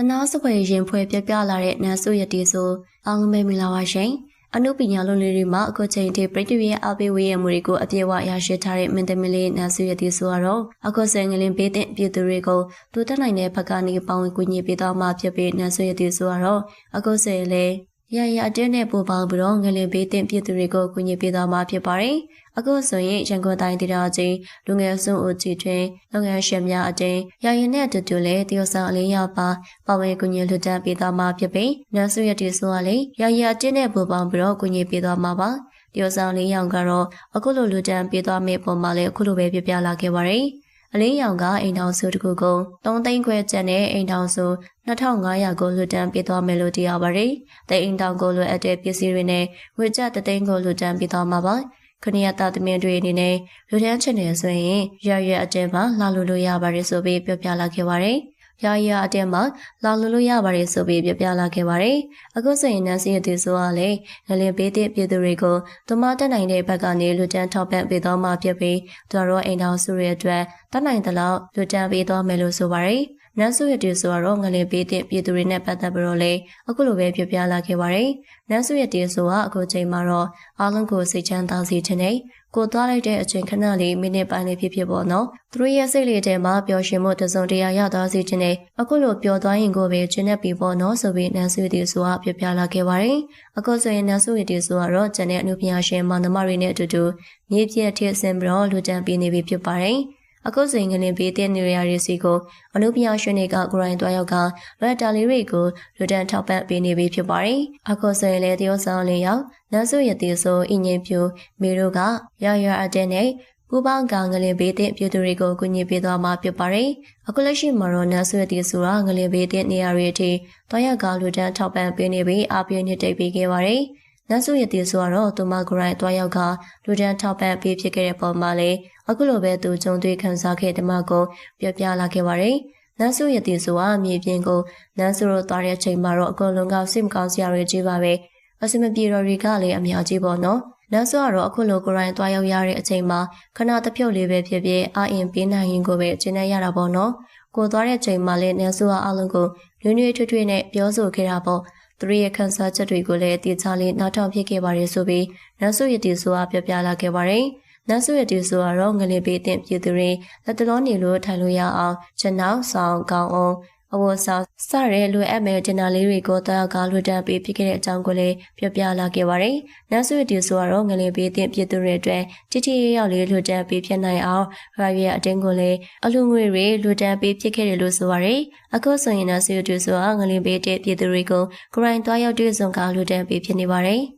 တနာစပွဲရင်ဖွဲပြပြလာတဲ့နန်းစုရတီဆိုအားလုံးပဲမင်္ဂလာပါရှင်အနုပညာလုံးလေးတွေမှာအခုချိန်ထိပရိသတ်ရဲ့အပိဝေးရမှုတွေကိုအပြည့်အဝရရှိထားတဲ့မင်းသမီးလေးနန်းစုရတီဆိုတော့အခုဆိုင်ငလင်ပေးတဲ့ပြည်သူတွေကိုတူတက်နိုင်တဲ့ဘက်ကနေပေါင်းဝင်ကူညီပေးသွားမှာဖြစ်ပြီးနန်းစုရတီဆိုတော့အခုဆိုင်လေ ရရအတင်းနဲ့ပူပေါင်းပြီးတော့ငလင်ပေးတဲ့ပြည်သူတွေကိုကူညီပေးသွားမှာဖြစ်ပါတယ်အခုဆိုရင်ရန်ကုန်တိုင်းဒေသကြီးလူငယ်စုဦးကြည်တွင်လုပ်ငန်းရှင်များအတင်းရရင်နဲ့အတူတူလည်းတရုတ်ဆောင်အလေးရပါပါဝင်ကူညီလူတန်းပေးသွားမှာဖြစ်ပြီးနန်းစုရတီဆိုကလည်းရရအတင်းနဲ့ပူပေါင်းပြီးတော့ကူညီပေးသွားမှာပါတရုတ်ဆောင်လေးရောင်ကတော့အခုလိုလူတန်းပေးသွားမယ့်ပုံမှာလည်းအခုလိုပဲပြပြလာခဲ့ပါတယ် အလေးရောင်ကအိမ်ထောင်စုတစ်ခုကို3သိန်းခွဲကျပ်နဲ့အိမ်ထောင်စု2500ကိုလူတန်းပေးသွားမယ်လို့သိရပါတယ်။တဲ့အိမ်ထောင်ကိုလိုအပ်တဲ့ပစ္စည်းတွေနဲ့ဝေကျပ်တသိန်းကိုလူတန်းပေးသွားမှာပါ။ခဏရတာသမင်တွေအနေနဲ့လူတန်းချင်တယ်ဆိုရင်ရရအတဲမှာလာလို့လို့ရပါတယ်ဆိုပြီးပြောပြလာခဲ့ပါတယ်။ ရရအတဲမှာလာလို့လို့ရပါတယ်ဆိုပြီးပြောပြလာခဲ့ပါတယ်။အခုဆိုရင်နန်းစီရည်ဆိုကလည်းငလင်ပေးတဲ့ပြည်သူတွေကိုတမတက်နိုင်တဲ့ဘက်ကနေလူတန်းထောက်ပံ့ပေးတော့မှဖြစ်ပြီးသူတို့အိမ်တော်စုရဲ့အတွက်တတ်နိုင်တဲ့လောက်လူတန်းပေးတော့မယ်လို့ဆိုပါတယ်။ နန်းစုရတီဆိုတော့ငလင်ပေးတဲ့ပြည်သူတွေနဲ့ပတ်သက်ပြီးတော့လေအခုလိုပဲပြပြလာခဲ့ပါတယ်။နန်းစုရတီဆိုကအခုချိန်မှာတော့အားလုံးကိုစိတ်ချမ်းသာစေခြင်းနဲ့ကိုသွားလိုက်တဲ့အချိန်ခဏလေးမိနစ်ပိုင်းလေးဖြစ်ဖြစ်ပေါ့နော်။သူတို့ရဲ့စိတ်လေးထဲမှာပျော်ရွှင်မှုတစုံတရာရသွားစေခြင်းနဲ့အခုလိုပျော်သွားရင်ကိုပဲကျင်းနေပြီပေါ့နော်ဆိုပြီးနန်းစုရတီဆိုကပြပြလာခဲ့ပါတယ်။အခုဆိုရင်နန်းစုရတီဆိုကတော့ကျန်တဲ့အမှုပညာရှင်မောင်နှမတွေနဲ့အတူတူမြေပြည့်ထည့်ဆင်ပြီးတော့လူတန်းပေးနေပြီဖြစ်ပါတယ်။ အခုစိန်ကနေပေးတဲ့နေရာတွေစီကိုအနုပညာရှင်တွေကကိုရိုင်းတွားရောက်ကလက်တာလေးတွေကိုလူတန်းထောက်ပံ့ပေးနေပြီဖြစ်ပါတယ်။အခုဆိုရင်လည်းတရုတ်ဆောင်လေးရောက်နန်းစုရည်တီဆိုအင်းငင်ပြူမေတို့ကရရအတဲ့နဲ့ပူပေါင်းကငလင်ပေးတဲ့ပြည်သူတွေကိုကူညီပေးသွားမှာဖြစ်ပါတယ်။အခုလက်ရှိမှာတော့နန်းစုရည်တီဆိုတာငလင်ပေးတဲ့နေရာတွေအထိတွားရောက်ကလူတန်းထောက်ပံ့ပေးနေပြီးအပြည့်နှစ်တိတ်ပေးခဲ့ပါတယ်။ နန်းစုရည်ဆိုတော့သူမကိုယ်တိုင်တွားရောက်ကလူတန်းထောက်ပံ့ပေးဖြစ်ခဲ့တဲ့ပုံမှာလေအခုလိုပဲသူကြုံတွေ့ခံစားခဲ့တဲ့မကိုပြောပြလာခဲ့ပါတယ်။နန်းစုရည်ဆိုတာမြေပြင်ကိုနန်းစုတို့တွားတဲ့အချိန်မှာတော့အကုန်လုံးကစိတ်မကောင်းစရာတွေကြီးပါပဲ။အစမပြေတော်တွေကလည်းအများကြီးပေါ့နော်။နန်းစုကတော့အခုလိုကိုယ်တိုင်တွားရောက်ရတဲ့အချိန်မှာခဏတစ်ဖြုတ်လေးပဲဖြစ်ဖြစ်အာအင်ပေးနိုင်ရင်ကိုပဲကျင်းနေရတာပေါ့နော်။ကိုသွားတဲ့အချိန်မှာလည်းနန်းစုကအလုံးကိုလွညွေထွေးထွေးနဲ့ပြောဆိုခဲ့တာပေါ့။ သူတို့ရဲ့ခန်းစားချက်တွေကိုလည်းတေချာလေးနောက်ထောင်ဖြစ်ခဲ့ပါတယ်ဆိုပြီးနန်းစုရတီဆိုတာပြောပြလာခဲ့ပါတယ်။နန်းစုရတီဆိုတော့ငလင်ပေးတဲ့ပြည်သူတွေလက်တလုံးနေလို့ထိုင်လို့ရအောင်ကျွန်တော်ဆောင်ကောင်းအောင် အဝတ်စားစရဲလွယ်အပ်မဲ့တင်နာလေးတွေကိုတာကားလွတ်တန်းပေးဖြစ်ခဲ့တဲ့အကြောင်းကိုလည်းပြောပြလာခဲ့ပါတယ်။နန်းစုရတီဆိုတော့ငလင်ပေးတဲ့ပြည်သူတွေအတွက်တိတိကျကျလေးလွတ်တန်းပေးဖြစ်နိုင်အောင်ရာရဲ့အတင်းကိုလည်းအလူငွေတွေလွတ်တန်းပေးဖြစ်ခဲ့တယ်လို့ဆိုပါတယ်။အခုဆိုရင်နန်းစုရတီဆိုတာငလင်ပေးတဲ့ပြည်သူတွေကိုဂရိုင်းတွားရောက်တွေ့ဆုံကားလွတ်တန်းပေးဖြစ်နေပါတယ်။